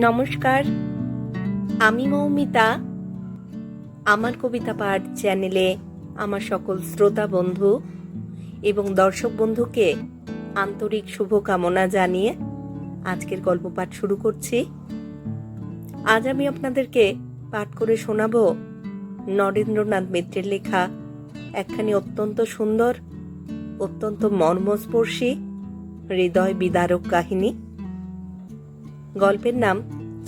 নমস্কার। আমি মৌমিতা। আমার কবিতা পাঠ চ্যানেলে আমার সকল শ্রোতা বন্ধু এবং দর্শক বন্ধুকে আন্তরিক শুভকামনা জানিয়ে আজকের গল্প পাঠ শুরু করছি। আজ আমি আপনাদেরকে পাঠ করে শোনাব নরেন্দ্রনাথ মিত্রের লেখা একখানি অত্যন্ত সুন্দর, অত্যন্ত মর্মস্পর্শী, হৃদয় বিদারক কাহিনী। গল্পের নাম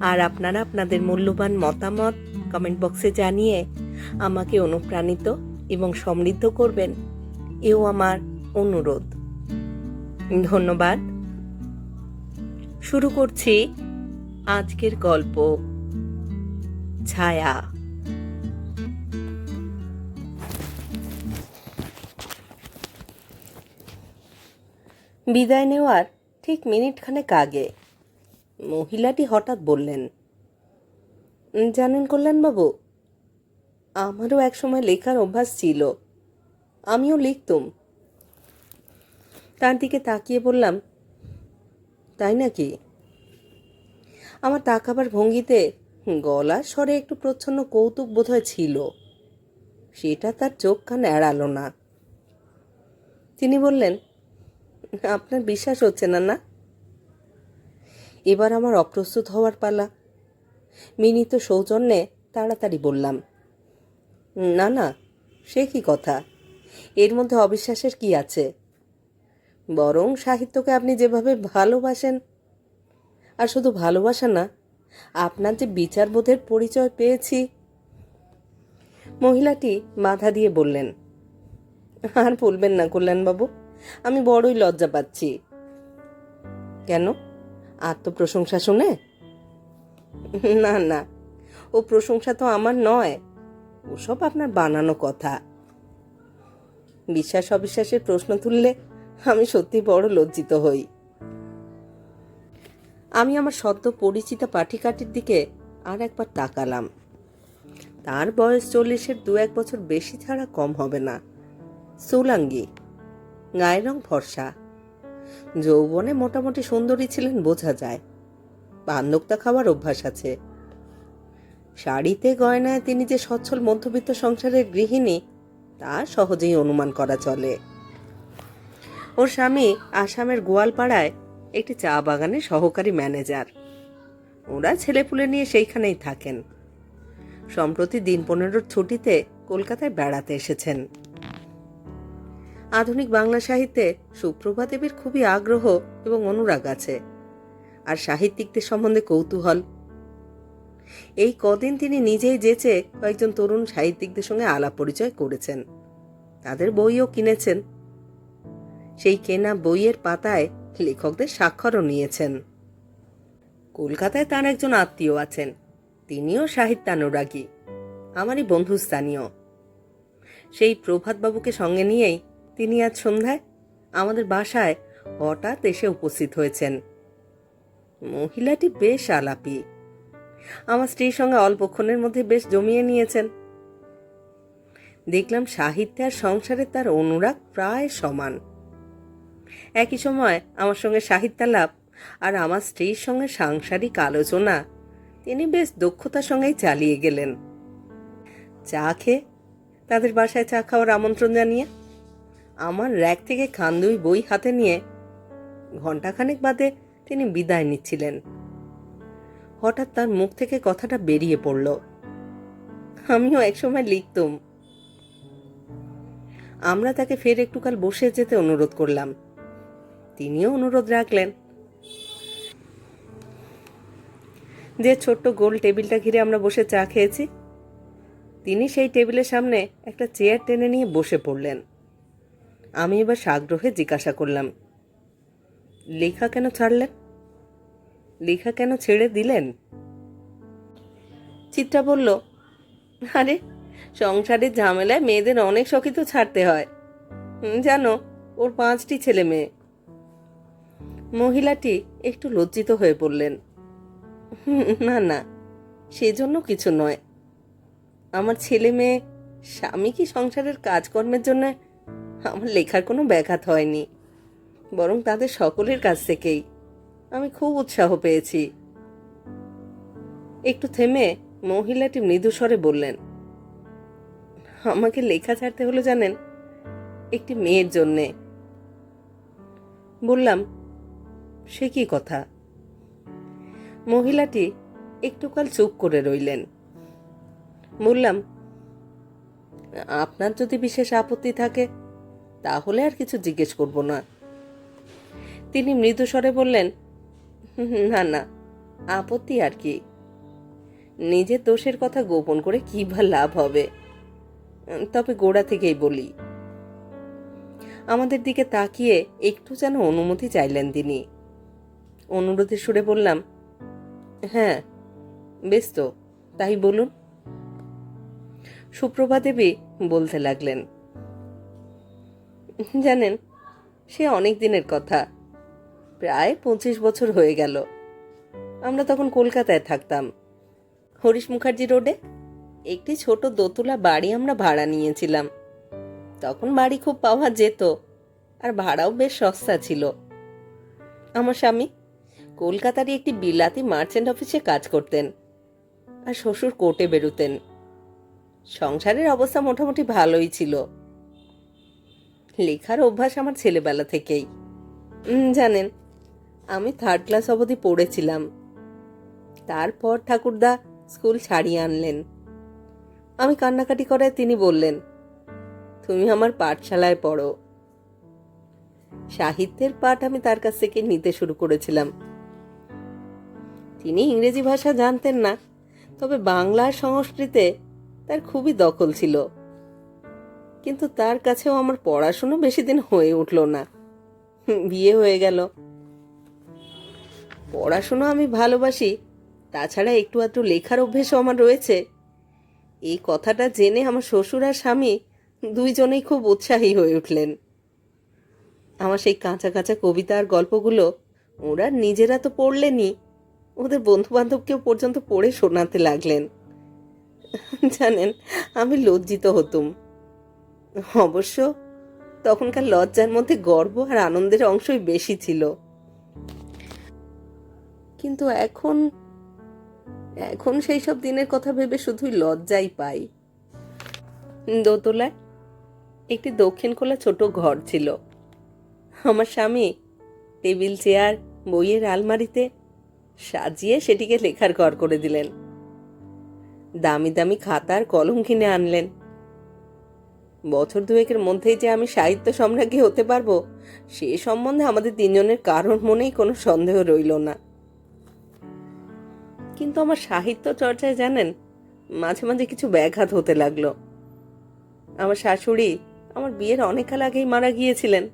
আর আপনারা আপনাদের মূল্যবান মতামত কমেন্ট বক্সে জানিয়ে আমাকে অনুপ্রাণিত এবং সমৃদ্ধ করবেন। এও আমার অনুরোধ। ধন্যবাদ। শুরু করছি আজকের গল্প, ছায়া। বিদায় নেওয়ার ঠিক মিনিটখানেক আগে মহিলাটি হঠাৎ বললেন, জানেন কল্যাণবাবু, আমারও একসময় লেখার অভ্যাস ছিল, আমিও লিখতুম। তার দিকে তাকিয়ে বললাম, তাই নাকি? আমার তাকাবার ভঙ্গিতে গলার স্বরে একটু প্রচ্ছন্ন কৌতুক বোধহয় ছিল, সেটা তার চোখ কান এড়ালো না। তিনি বললেন, আপনার বিশ্বাস হচ্ছে না না এবার আমার অপ্রস্তুত হওয়ার পালা। মিনিত সৌজন্যে তাড়াতাড়ি বললাম, না না, সে কি কথা? এর মধ্যে অবিশ্বাসের কি আছে? বরং সাহিত্যকে আপনি যেভাবে ভালোবাসেন, আর শুধু ভালোবাসা না, আপনার যে বিচারবোধের পরিচয় পেয়েছি মহিলাটি মাথা দিয়ে বললেন, আর বলবেন না কল্যাণবাবু, আমি বড়ই লজ্জা পাচ্ছি। কেন? আত্মপ্রশংসা শুনে? না না, ও প্রশংসা তো আমার নয়। ওসব আপনার বানানো কথা। বিশ্বাস অবিশ্বাসের প্রশ্ন তুললে আমি সত্যি বড় লজ্জিত হই। আমি আমার সদ্য পরিচিতা পাঠিকাটির দিকে আর একবার তাকালাম। তার বয়স চল্লিশের দু এক বছর বেশি ছাড়া কম হবে না। সুলাঙ্গি, গায়ের রং ফর্সা। যৌবনে মোটামুটি সুন্দরী ছিলেন বোঝা যায়। পান্দুকটা খাওয়ার অভ্যাস আছে। শাড়িতে, গয়নায় তিনি যে সচ্ছল মধ্যবিত্ত সংসারের গৃহিণী, তা সহজেই অনুমান করা চলে। ওর স্বামী আসামের গোয়ালপাড়ায় একটি চা বাগানের সহকারী ম্যানেজার। ওরা ছেলেপুলে নিয়ে সেইখানেই থাকেন। সম্প্রতি দিন পনেরোর ছুটিতে কলকাতায় বেড়াতে এসেছেন। আধুনিক বাংলা সাহিত্যে সুপ্রভা দেবীর খুবই আগ্রহ এবং অনুরাগ আছে। আর সাহিত্যিকদের সম্বন্ধে কৌতূহল। এই কদিন তিনি নিজেই যেচে কয়েকজন তরুণ সাহিত্যিকদের সঙ্গে আলাপ পরিচয় করেছেন। তাদের বইও কিনেছেন। সেই কেনা বইয়ের পাতায় লেখকদের স্বাক্ষরও নিয়েছেন। কলকাতায় তার একজন আত্মীয় আছেন। তিনিও সাহিত্যানুরাগী। আমারই বন্ধুস্থানীয়। সেই প্রভাতবাবুকে সঙ্গে নিয়েই তিনি আজ সন্ধ্যায় আমাদের বাসায় হঠাৎ এসে উপস্থিত হয়েছেন। মহিলাটি বেশ আলাপি। আমার স্ত্রীর সঙ্গে অল্পক্ষণের মধ্যে বেশ জমিয়ে নিয়েছেন। দেখলাম সাহিত্যে আর সংসারে তার অনুরাগ প্রায় সমান। একই সময় আমার সঙ্গে সাহিত্যালাপ আর আমার স্ত্রীর সঙ্গে সাংসারিক আলোচনা, তিনি বেশ দক্ষতার সঙ্গেই চালিয়ে গেলেন। চা খেয়ে তাদের বাসায় চা খাওয়ার আমন্ত্রণ জানিয়ে আমার র্যাক থেকে খান দুই বই হাতে নিয়ে ঘণ্টাখানেক বাদে তিনি বিদায় নিচ্ছিলেন। হঠাৎ তার মুখ থেকে কথাটা বেরিয়ে পড়ল, আমিও একসময় লিখতুম। আমরা তাকে ফের একটুকাল বসে যেতে অনুরোধ করলাম। তিনিও অনুরোধ রাখলেন। যে ছোট্ট গোল টেবিলটা ঘিরে আমরা বসে চা খেয়েছি, তিনি সেই টেবিলের সামনে একটা চেয়ার টেনে নিয়ে বসে পড়লেন। আমি এবার সাগ্রহে জিজ্ঞাসা করলাম লেখা কেন ছাড়লেন? লেখা কেন ছেড়ে দিলেন? চিত্রা বলল আরে সংসারের ঝামেলায় মেয়েদের অনেক শখই তো ছাড়তে হয়। জানো ওর পাঁচটি ছেলে মেয়ে। মহিলাটি একটু লজ্জিত হয়ে পড়লেন "হুম, না না সেজন্য কিছু নয়। আমার ছেলে মেয়ে স্বামী কি সংসারের কাজকর্মের জন্য আমার লেখার কোনো ব্যাঘাত হয়নি, বরং তাদের সকলের কাছ থেকেই আমি খুব উৎসাহ পেয়েছি। একটু থেমে মহিলাটি মৃদুস্বরে বললেন, আমাকে লেখা ছাড়তে হলো জানেন, একটি মেয়ের জন্যে। বললাম, সে কি কথা? মহিলাটি একটুকাল চুপ করে রইলেন। বললাম, আপনার যদি বিশেষ আপত্তি থাকে তাহলে আর কিছু জিজ্ঞেস করব না। তিনি মৃদুস্বরে বললেন "হুম, না না আপত্তি আর কি। নিজের দোষের কথা গোপন করে কি বা লাভ হবে? তবে গোড়া থেকেই বলি। আমাদের দিকে তাকিয়ে একটু যেন অনুমতি চাইলেন তিনি। অনুরোধের সুরে বললাম হ্যাঁ বেশ তো তাই বলুন। সুপ্রভা দেবী বলতে লাগলেন জানেন, সে অনেক দিনের কথা। প্রায় পঁচিশ বছর হয়ে গেল। আমরা তখন কলকাতায় থাকতাম। হরিশ মুখার্জি রোডে একটি ছোট দোতলা বাড়ি আমরা ভাড়া নিয়েছিলাম। তখন বাড়ি খুব পাওয়া যেত, আর ভাড়াও বেশ সস্তা ছিল। আমার স্বামী কলকাতারই একটি বিলাতি মার্চেন্ট অফিসে কাজ করতেন আর শ্বশুর কোর্টে বেরোতেন। সংসারের অবস্থা মোটামুটি ভালোই ছিল। লেখার অভ্যাস আমার ছেলেবেলা থেকেই। জানেন, আমি থার্ড ক্লাস অবধি পড়েছিলাম। তারপর ঠাকুরদা স্কুল ছাড়িয়ে আনলেন। আমি কান্নাকাটি করায় তিনি বললেন, তুমি আমার পাঠশালায় পড়ো। সাহিত্যের পাঠ আমি তার কাছ থেকে নিতে শুরু করেছিলাম। তিনি ইংরেজি ভাষা জানতেন না, তবে বাংলা সংস্কৃতে তার খুবই দখল ছিল। কিন্তু তার কাছেও আমার পড়াশুনো বেশি দিন হয়ে উঠল না। বিয়ে হয়ে গেল। পড়াশুনো আমি ভালোবাসি, তাছাড়া একটু আধটু লেখার অভ্যেসও আমার রয়েছে। এই কথাটা জেনে আমার শ্বশুর আর স্বামী দুইজনেই খুব উৎসাহী হয়ে উঠলেন। আমার সেই কাঁচা কাঁচা কবিতা আর গল্পগুলো ওরা নিজেরা তো পড়লেনই, ওদের বন্ধু বান্ধবকেও পর্যন্ত পড়ে শোনাতে লাগলেন। জানেন, আমি লজ্জিত হতুম। অবশ্য তখনকার লজ্জার মধ্যে গর্ব আর আনন্দের অংশই বেশি ছিল। কিন্তু এখন এখন সেই সব দিনের কথা ভেবে শুধুই লজ্জাই পাই। দোতলায় একটি দক্ষিণ খোলা ছোট ঘর ছিল। আমার স্বামী টেবিল, চেয়ার, বইয়ের আলমারিতে সাজিয়ে সেটিকে লেখার ঘর করে দিলেন। দামি দামি খাতার কলম কিনে আনলেন। বছর দুয়েকের মধ্যেই যে আমি সাহিত্য সম্রাজ্ঞী হতে পারব, সে সম্বন্ধে আমাদের তিনজনের কারোর মনেই কোনো সন্দেহ রইল না। কিন্তু আমার সাহিত্য চর্চায় জানেন, মাঝে মাঝে কিছু ব্যাঘাত হতে লাগল। আমার শাশুড়ি আমার বিয়ের অনেককাল আগেই মারা গিয়েছিলেন।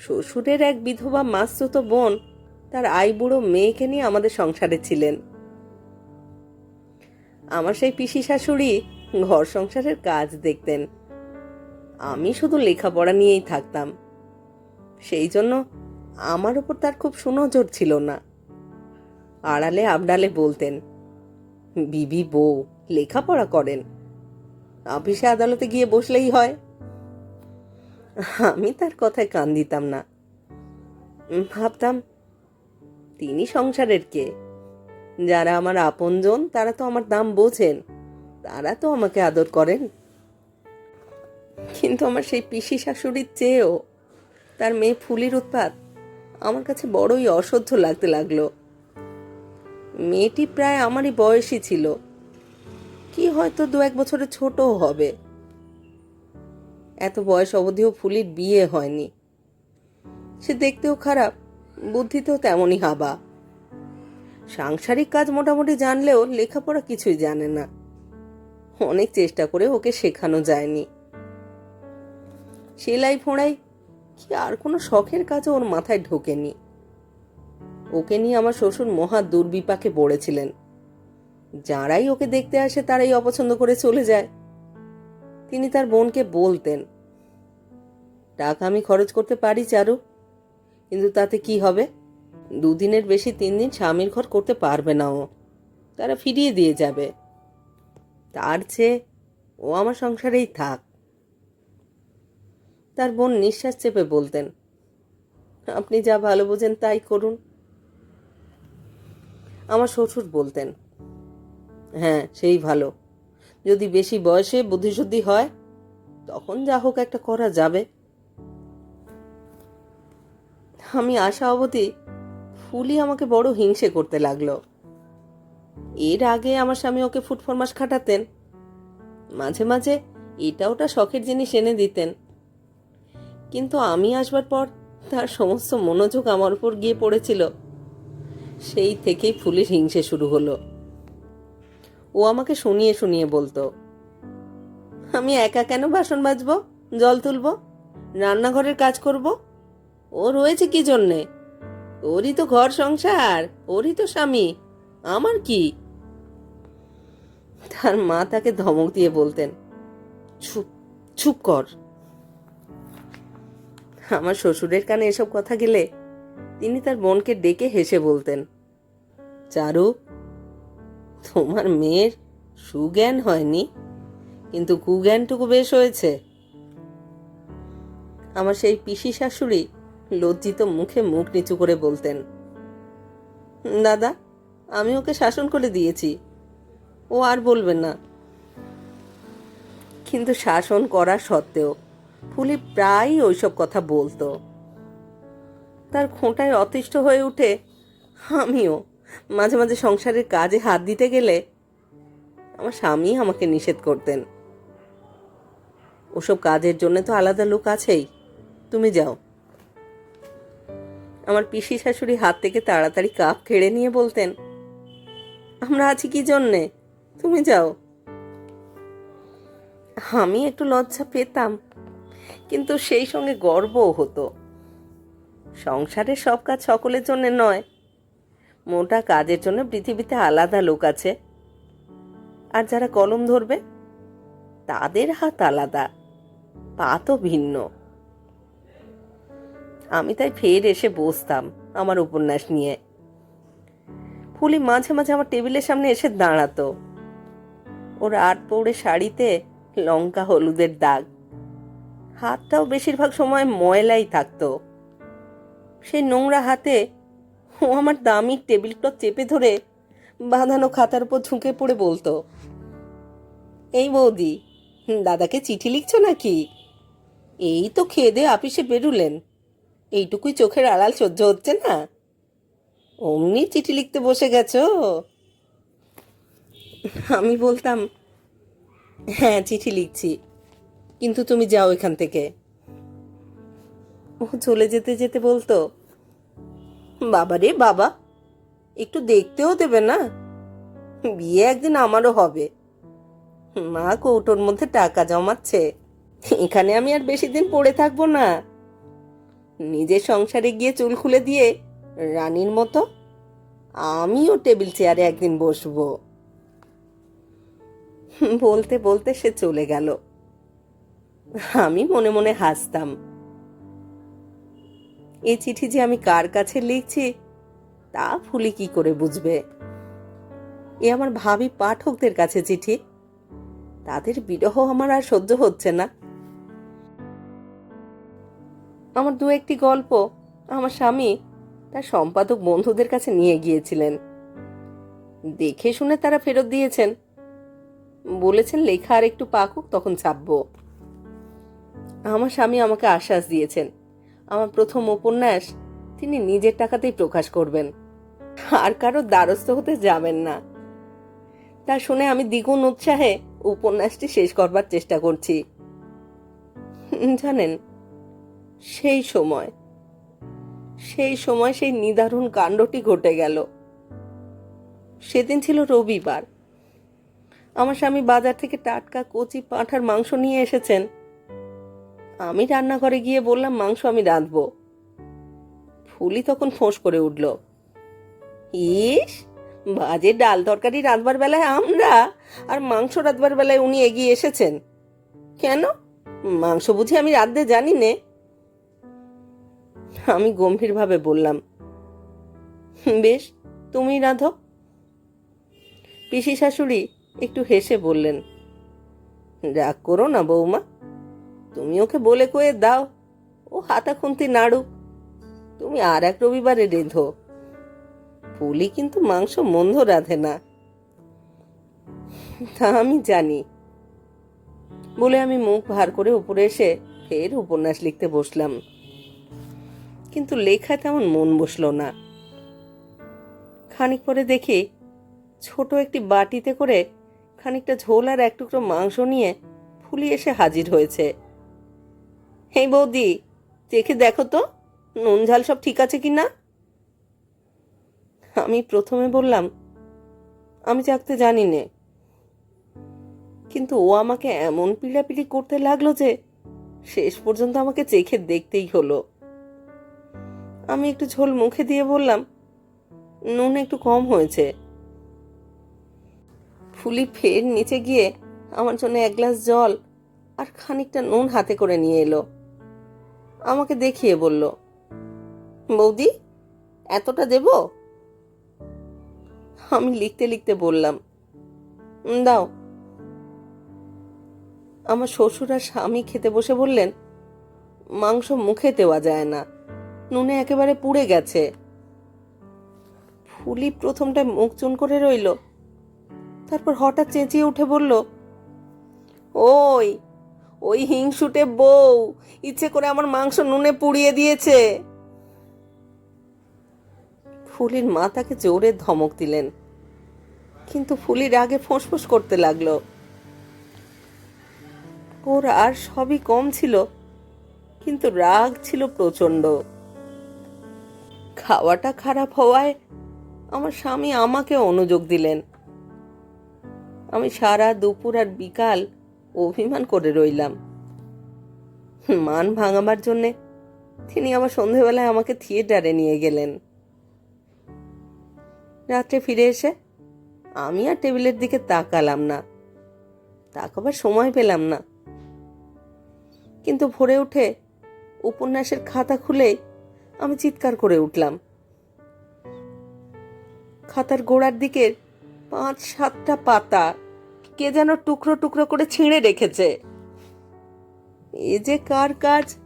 শ্বশুরের এক বিধবা মাস্তুতো বোন তার আই বুড়ো মেয়েকে নিয়ে আমাদের সংসারে ছিলেন। আমার সেই পিসি শাশুড়ি ঘর সংসারের কাজ দেখতেন। আমি শুধু লেখাপড়া নিয়েই থাকতাম। সেই জন্য আমার উপর তার খুব সুনজর ছিল না। আড়ালে আবডালে বলতেন, বিবি বউ, লেখাপড়া করেন। অফিসে আদালতে গিয়ে বসলেই হয়। আমি তার কথায় কান দিতাম না। ভাবতাম, তিনি সংসারের কে? যারা আমার আপনজন, তারা তো আমার দাম বোঝেন। তারা তো আমাকে আদর করেন। কিন্তু আমার সেই পিসি শাশুড়ির চেয়েও তার মেয়ে ফুলির উৎপাত আমার কাছে বড়ই অসহ্য লাগতে লাগল। মেয়েটি প্রায় আমারই বয়সী ছিল। কি হয়তো দু এক বছরের ছোটও হবে। এত বয়স অবধিও ফুলির বিয়ে হয়নি। সে দেখতেও খারাপ, বুদ্ধিতেও তেমনই হাবা। সাংসারিক কাজ মোটামুটি জানলেও লেখাপড়া কিছুই জানে না। অনেক চেষ্টা করে ওকে শেখানো যায়নি। সেলাই ফোঁড়াই কি আর কোনো শখের কাজও ওর মাথায় ঢোকেনি। ওকে নিয়ে আমার শ্বশুর মহা দুর্বিপাকে পড়েছিলেন। যারাই ওকে দেখতে আসে তারাই অপছন্দ করে চলে যায়। তিনি তার বোনকে বলতেন, টাকা আমি খরচ করতে পারি চারু, কিন্তু তাতে কি হবে? দুদিনের বেশি তিন দিন স্বামীর ঘর করতে পারবে না ও। তারা ফিরিয়ে দিয়ে যাবে। তার চেয়ে ও আমার সংসারেই থাক। তার বোন নিঃশ্বাস চেপে বলতেন, আপনি যা ভালো বোঝেন তাই করুন। আমার শ্বশুর বলতেন হ্যাঁ সেই ভালো। যদি বেশি বয়সে বুদ্ধিশুদ্ধি হয়, তখন যা হোক একটা করা যাবে। আমি আশা অবধি ফুলি আমাকে বড় হিংসে করতে লাগল। এর আগে আমার স্বামী ওকে ফুটফরমাস খাটাতেন। মাঝে মাঝে এটা ওটা শখের জিনিস এনে দিতেন। কিন্তু আমি আসবার পর তার সমস্ত মনোযোগ আমার উপর গিয়ে পড়েছিল। সেই থেকেই ফুলের হিংসে শুরু হলো। ও আমাকে শুনিয়ে শুনিয়ে বলতো, আমি একা কেন বাসন মাজবো? জল তুলবো? রান্নাঘরের কাজ করব? ও রয়েছে কি জন্যে? ওরই তো ঘর সংসার, ওরই তো স্বামী। আমার কি? তার মা তাকে ধমক দিয়ে বলতেন চুপ চুপ কর। আমার শ্বশুরের কানে এসব কথা গেলে তিনি তার বোনকে ডেকে হেসে বলতেন, চারু, তোমার মেয়ের সুজ্ঞান হয়নি, কিন্তু কুজ্ঞানটুকু বেশ হয়েছে। আমার সেই পিসি শাশুড়ি লজ্জিত মুখে মুখ নিচু করে বলতেন, দাদা আমি ওকে শাসন করে দিয়েছি। ও আর বলবে না। কিন্তু শাসন করা সত্ত্বেও ফুলি প্রায়ই ওইসব কথা বলতো। তার খোঁটায় অতিষ্ঠ হয়ে উঠে আমিও মাঝে মাঝে সংসারের কাজে হাত দিতে গেলে আমার স্বামী আমাকে নিষেধ করতেন। ওসব কাজের জন্য তো আলাদা লোক আছেই। তুমি যাও। আমার পিসি শাশুড়ি হাত থেকে তাড়াতাড়ি কাপ কেড়ে নিয়ে বলতেন আমরা আছি কি জন্যে? তুমি যাও। আমি একটু লজ্জা পেতাম, কিন্তু সেই সঙ্গে গর্বও হতো। সংসারের সব কাজ সকলের জন্য নয়, মোটা কাজের জন্য পৃথিবীতে আলাদা লোক আছে। আর যারা কলম ধরবে, তাদের হাত আলাদা, পা তো ভিন্ন। আমি তাই ফের এসে বসতাম আমার উপন্যাস নিয়ে। ফুলি মাঝে মাঝে আমার টেবিলের সামনে এসে দাঁড়াতো। ওর আট পৌড়ে শাড়িতে লঙ্কা হলুদের দাগ। হাতটাও বেশিরভাগ সময় ময়লাই থাকতো। সেই নোংরা হাতে ও আমার দামি টেবিল ক্লথ চেপে ধরে বাঁধানো খাতার উপর ঝুঁকে পড়ে বলতো, এই বৌদি, দাদাকে চিঠি লিখছো নাকি? এই তো খেয়ে দিয়ে আপিসে বেরুলেন। এইটুকুই চোখের আড়াল সহ্য হচ্ছে না। অমনি চিঠি লিখতে বসে গেছো? আমি বলতাম হ্যাঁ চিঠি লিখছি, কিন্তু তুমি যাও এখান থেকে। ও চলে যেতে যেতে বলতো বাবা রে বাবা, একটু দেখতেও দেবে না? বিয়ে একদিন আমারও হবে। মা কৌটোর মধ্যে টাকা জমাচ্ছে, এখানে আমি আর বেশি দিন পড়ে থাকব না। নিজের সংসারে গিয়ে চুল খুলে দিয়ে রানীর মতো? আমিও টেবিল চেয়ারে একদিন বসবো। বলতে বলতে সে চলে গেল। আমি মনে মনে হাসতাম। এই চিঠি যে আমি কার কাছে লিখছি, তা ফুলি কি করে বুঝবে? এ আমার ভাবি পাঠকদের কাছে চিঠি। তাদের বিরহ আমার আর সহ্য হচ্ছে না। আমার দু একটি গল্প, আমার স্বামী তার সম্পাদক বন্ধুদের কাছে নিয়ে গিয়েছিলেন। দেখে শুনে তারা ফেরত দিয়েছেন। বলেছেন, লেখা আর একটু পাকুক, তখন ছাপবো। আমার স্বামী আমাকে আশ্বাস দিয়েছেন। আমার প্রথম উপন্যাস তিনি নিজের টাকাতেই প্রকাশ করবেন। আর কারও দ্বারস্থ হতে যাবেন না। তা শুনে আমি দ্বিগুণ উৎসাহে উপন্যাসটি শেষ করবার চেষ্টা করছি। জানেন, সেই সময় সেই সময় সেই নিদারুণ কাণ্ডটি ঘটে গেল। সেদিন ছিল রবিবার। আমার স্বামী বাজার থেকে টাটকা কচি পাঁঠার মাংস নিয়ে এসেছেন। আমি রান্নাঘরে গিয়ে বললাম, মাংস আমি রাঁধবো। ফুলি তখন ফোঁস করে উঠল। ইস, বাজে ডাল তরকারি রাঁধবার বেলায় আমরা আর মাংস রাঁধবার বেলায় উনি এগিয়ে এসেছেন। কেন? মাংস বুঝি আমি রাঁধতে জানি নে। আমি গম্ভীরভাবে বললাম, বেশ, তুমি রাঁধো? পিসি শাশুড়ি একটু হেসে বললেন, রাগ করো না বৌমা, তুমি ওকে বলে কয়ে দাও, ও হাতা খুন্তি নাড়ুক তুমি আর এক রবিবারে রেঁধো। পুলি কিন্তু মাংস মন্দ রাঁধে না। তা আমি জানি। বলে আমি মুখ ভার করে উপরে এসে ফের উপন্যাস লিখতে বসলাম। কিন্তু লেখায় তেমন মন বসল না। খানিক পরে দেখি ছোট একটি বাটিতে করে খানিকটা ঝোল আর এক টুকরো মাংস নিয়ে ফুলি এসে হাজির হয়েছে। এই বৌদি চেখে দেখো তো, নুন ঝাল সব ঠিক আছে কি না আমি প্রথমে বললাম, আমি চাকতে জানি নে কিন্তু ও আমাকে এমন পিড়াপিড়ি করতে লাগল যে শেষ পর্যন্ত আমাকে চেখে দেখতেই হলো। আমি একটু ঝোল মুখে দিয়ে বললাম, নুন একটু কম হয়েছে। ফুলি ফের নিচে গিয়ে আমার জন্য এক গ্লাস জল আর খানিকটা নুন হাতে করে নিয়ে এলো। আমাকে দেখিয়ে বলল, বৌদি, এতটা দেব? আমি লিখতে লিখতে বললাম, দাও। আমার শ্বশুর আর স্বামী খেতে বসে বললেন, মাংস মুখে দেওয়া যায় না। নুনে একেবারে পুড়ে গেছে। ফুলি প্রথমটায় মুখ চুন করে রইল, তারপর হঠাৎ চেঁচিয়ে উঠে বলল, ওই ওই হিংসুটে বউ, ইচ্ছে করে আমার মাংস নুনে পুড়িয়ে দিয়েছে। ফুলির মা তাকে জোরে ধমক দিলেন, কিন্তু ফুলির আগে ফোঁসফোঁস করতে লাগল। ওর আর সবই কম ছিল, কিন্তু রাগ ছিল প্রচণ্ড খাওয়াটা খারাপ হওয়ায় আমার স্বামী আমাকে অনুযোগ দিলেন। আমি সারা দুপুর আর বিকাল অভিমান করে রইলাম। মান ভাঙাবার জন্যে তিনি আবার সন্ধেবেলায় আমাকে থিয়েটারে নিয়ে গেলেন। রাত্রে ফিরে এসে আমি আর টেবিলের দিকে তাকালাম না। তাকাবার সময় পেলাম না। কিন্তু ভোরে উঠে উপন্যাসের খাতা খুলেই আমি চিৎকার করে উঠলাম। খাতার গোড়ার দিকের পাঁচ, সাতটা পাতা কে যেন টুকরো টুকরো করে ছিঁড়ে রেখেছে। এ যে কার কাজ,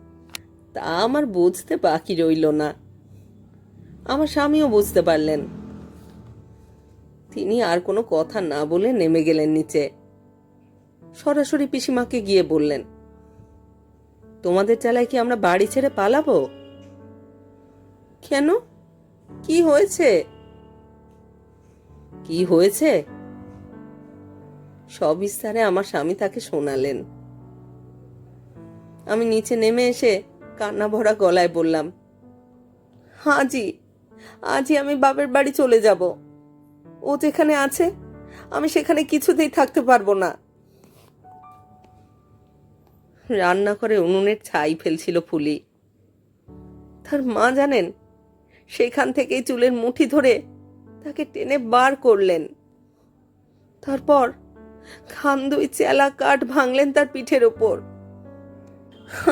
তা আমার বুঝতে বাকি রইল না। আমার স্বামীও বুঝতে পারলেন। তিনি আর কোনো কথা না বলে নেমে গেলেন নিচে। সরাসরি পিসিমাকে গিয়ে বললেন, তোমাদের চালায় কি আমরা বাড়ি ছেড়ে পালাবো? কেন? কি হয়েছে? কি হয়েছে? সবিস্তারে আমার স্বামী তাকে শোনালেন। আমি নিচে নেমে এসে কান্না ভরা গলায় বললাম, হাজি, আজই আমি বাপের বাড়ি চলে যাব। ও যেখানে আছে, আমি সেখানে কিছুতেই থাকতে পারব না। রান্না করে উনুনের ছাই ফেলছিল ফুলি। তার মা জানেন সেখান থেকেই চুলের মুঠি ধরে তাকে টেনে বার করলেন। তারপর খান দুই চেলা কাঠ ভাঙলেন তার পিঠের ওপর।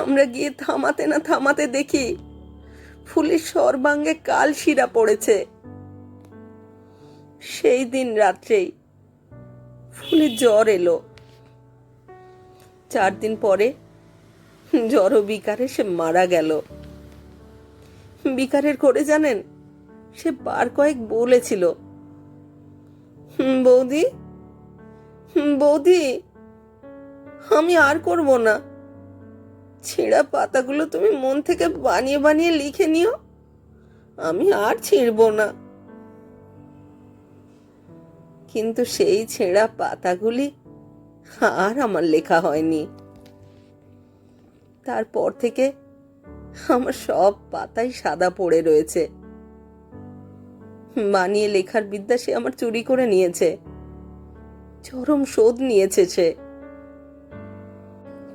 আমরা গিয়ে থামাতে না থামাতে দেখি ফুলের সর্বাঙ্গে কাল শিরা পড়েছে। সেই দিন রাত্রেই ফুলের জ্বর এলো। চার দিন পরে জ্বর বিকারে সে মারা গেল। বিকারের করে জানেন? সে বার কয়েক বলেছিল। "হুম, বৌদি? বৌদি? আমি আর করব না। ছেঁড়া পাতাগুলো তুমি মন থেকে বানিয়ে বানিয়ে লিখে নিও। আমি আর ছিঁড়ব না। কিন্তু সেই ছেঁড়া পাতাগুলি আর আমার লেখা হয়নি। তারপর থেকে আমার সব পাতাই সাদা পড়ে রয়েছে। বানিয়ে লেখার বিদ্যা সে আমার চুরি করে নিয়েছে। চরম শোধ নিয়েছে সে।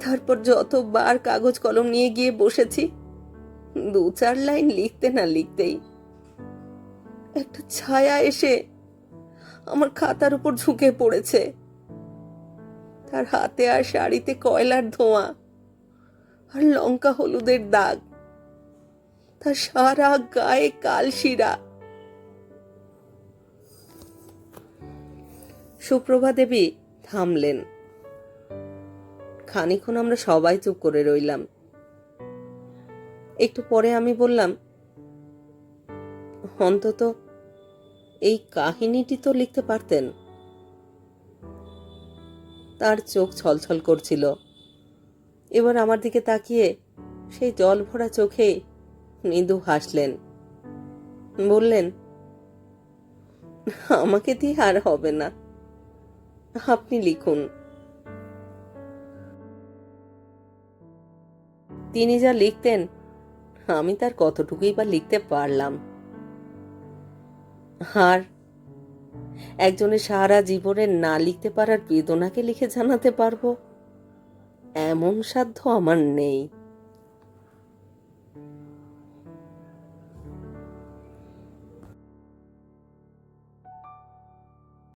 তারপর যতবার কাগজ কলম নিয়ে গিয়ে বসেছি, দু চার লাইন লিখতে না লিখতেই একটা ছায়া এসে আমার খাতার উপর ঝুঁকে পড়েছে। তার হাতে আর শাড়িতে কয়লার ধোঁয়া, আর লঙ্কা হলুদের দাগ। তার সারা গায়ে কালশিরা সুপ্রভা দেবী থামলেন। খানিক্ষণ আমরা সবাই চুপ করে রইলাম। একটু পরে আমি বললাম, অন্তত এই কাহিনীটি তো লিখতে পারতেন। তার চোখ ছলছল করছিল। এবার আমার দিকে তাকিয়ে সেই জল ভরা চোখে মৃদু হাসলেন। বললেন, আমাকে দিয়ে আর হবে না। আপনি লিখুন। তিনি যা লিখতেন, আমি তার কতটুকুই বা লিখতে পারলাম। আর একজনের সারা জীবনের না লিখতে পারার বেদনাকে লিখে জানাতে পারব? এমন সাধ্য আমার নেই।